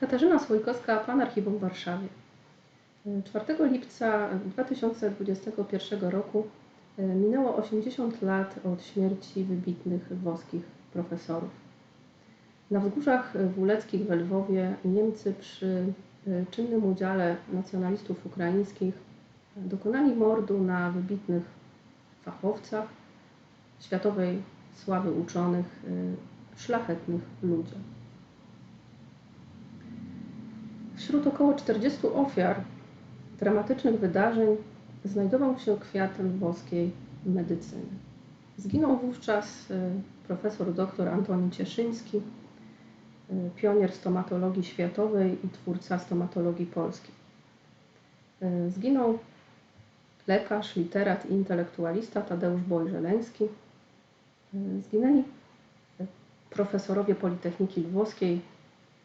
Katarzyna Słojkowska, Pan Archiwum w Warszawie. 4 lipca 2021 roku e, minęło 80 lat od śmierci wybitnych włoskich profesorów. Na wzgórzach wuleckich w Lwowie Niemcy przy e, czynnym udziale nacjonalistów ukraińskich dokonali mordu na wybitnych fachowcach, światowej sławy uczonych, e, szlachetnych ludziach. Wśród około 40 ofiar dramatycznych wydarzeń znajdował się kwiat lwowskiej medycyny. Zginął wówczas y, profesor dr Antoni Cieszyński, y, pionier stomatologii światowej i twórca stomatologii polskiej. Y, zginął lekarz, literat i intelektualista Tadeusz Bojżeleński. Zginęli profesorowie Politechniki Lwowskiej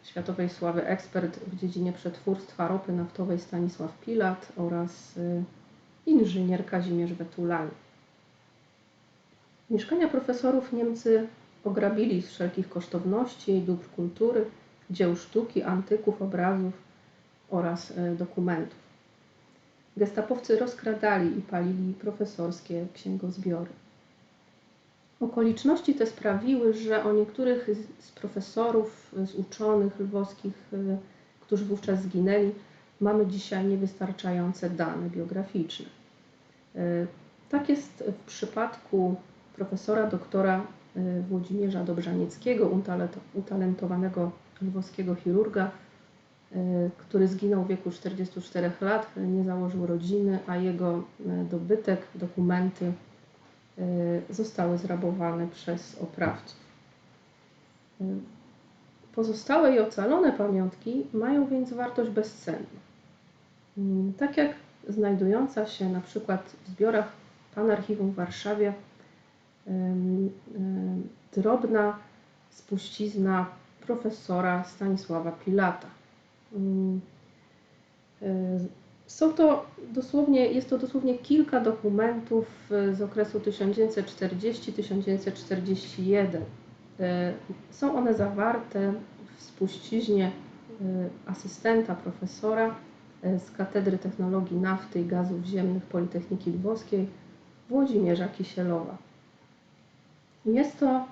światowej sławy ekspert w dziedzinie przetwórstwa ropy naftowej Stanisław Pilat oraz y, inżynier Kazimierz Wetulani. Mieszkania profesorów Niemcy ograbili z wszelkich kosztowności, dóbr kultury, dzieł sztuki, antyków, obrazów oraz y, dokumentów. Gestapowcy rozkradali i palili profesorskie księgozbiory. Okoliczności te sprawiły, że o niektórych z profesorów, z uczonych lwowskich, y, którzy wówczas zginęli, mamy dzisiaj niewystarczające dane biograficzne. Y, tak jest w przypadku profesora doktora y, Włodzimierza Dobrzanieckiego, utalentowanego lwowskiego chirurga, który zginął w wieku 44 lat, nie założył rodziny, a jego dobytek, dokumenty zostały zrabowane przez oprawców. Y, pozostałe i ocalone pamiątki mają więc wartość bezcenną. Y, tak jak znajdująca się na przykład w zbiorach Panarchiwum w Warszawie drobna spuścizna profesora Stanisława Pilata. Są to dosłownie, jest to dosłownie kilka dokumentów e, z okresu 1940-1941. E, są one zawarte w spuściźnie e, asystenta profesora z Katedry Technologii Nafty i Gazów Ziemnych Politechniki Lwowskiej Włodzimierza Kisielowa. Jest to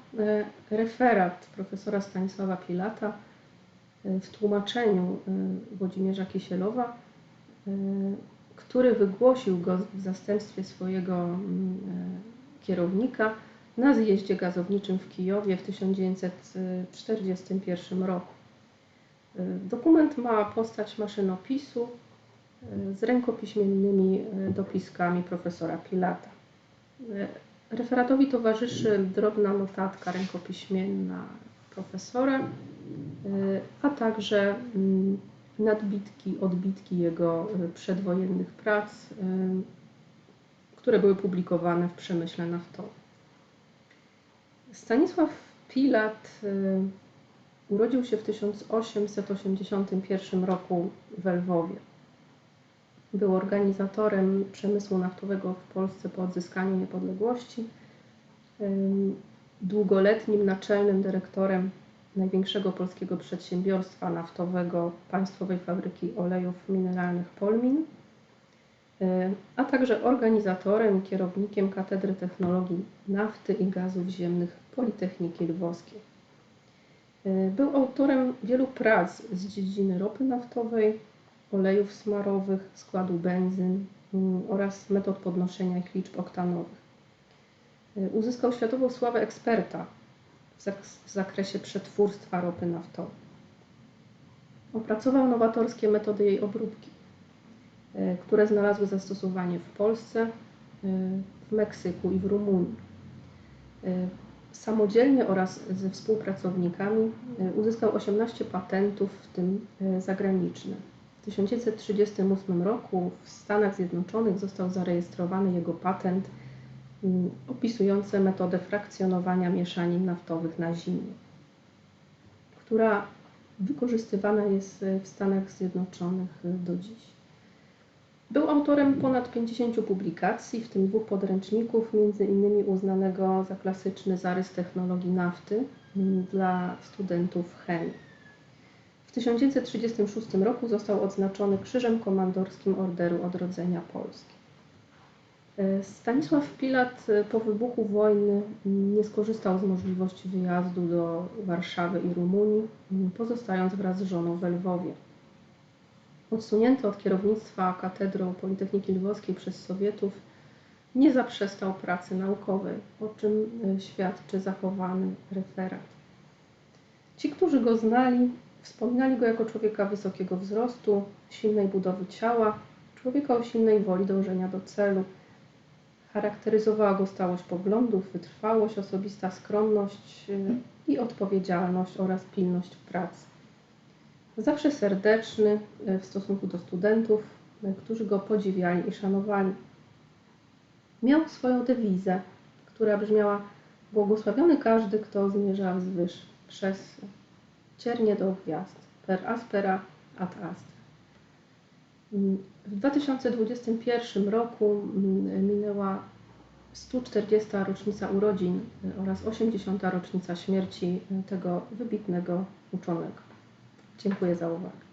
referat profesora Stanisława Pilata w tłumaczeniu Włodzimierza Kisielowa który wygłosił go w zastępstwie swojego mm, e, kierownika na zjeździe gazowniczym w Kijowie w 1941 roku. Y, dokument ma postać maszynopisu y, z rękopiśmiennymi dopiskami profesora Pilata. Referatowi towarzyszy drobna notatka rękopiśmienna profesora, a także mm, nadbitki, odbitki jego y, przedwojennych prac, y, które były publikowane w przemyśle naftowym. Stanisław Pilat y, urodził się w 1881 roku w Lwowie. Był organizatorem przemysłu naftowego w Polsce po odzyskaniu niepodległości, długoletnim naczelnym dyrektorem największego polskiego przedsiębiorstwa naftowego Państwowej Fabryki Olejów Mineralnych Polmin, e, a także organizatorem i kierownikiem Katedry Technologii Nafty i Gazów Ziemnych Politechniki Lwowskiej. E, był autorem wielu prac z dziedziny ropy naftowej, olejów smarowych, składu benzyn mm, oraz metod podnoszenia ich liczb oktanowych. Uzyskał światową sławę eksperta w zakresie przetwórstwa ropy naftowej. Opracował nowatorskie metody jej obróbki, e, które znalazły zastosowanie w Polsce, e, w Meksyku i w Rumunii. E, samodzielnie oraz ze współpracownikami uzyskał 18 patentów, w tym zagraniczne. W 1938 roku w Stanach Zjednoczonych został zarejestrowany jego patent opisujące metodę frakcjonowania mieszanin naftowych na zimie, która wykorzystywana jest w Stanach Zjednoczonych do dziś. Był autorem ponad 50 publikacji, w tym dwóch podręczników, między innymi uznanego za klasyczny zarys technologii nafty dla studentów chemii. W 1936 roku został odznaczony Krzyżem Komandorskim Orderu Odrodzenia Polski. Stanisław Pilat e, po wybuchu wojny nie skorzystał z możliwości wyjazdu do Warszawy i Rumunii, m, pozostając wraz z żoną we Lwowie. Odsunięty od kierownictwa katedrą Politechniki Lwowskiej przez Sowietów, nie zaprzestał pracy naukowej, o czym e, świadczy zachowany referat. Ci, którzy go znali, wspominali go jako człowieka wysokiego wzrostu, silnej budowy ciała, człowieka o silnej woli dążenia do celu. Charakteryzowała go stałość poglądów, wytrwałość, osobista skromność y, i odpowiedzialność oraz pilność w pracy. Zawsze serdeczny y, w stosunku do studentów, y, którzy go podziwiali i szanowali. Miał swoją dewizę, która brzmiała Błogosławiony każdy, kto zmierza wzwyż przez ciernie do gwiazd, per aspera ad astra. W 2021 roku mm, minęła 140. rocznica urodzin oraz 80. rocznica śmierci tego wybitnego uczonego. Dziękuję za uwagę.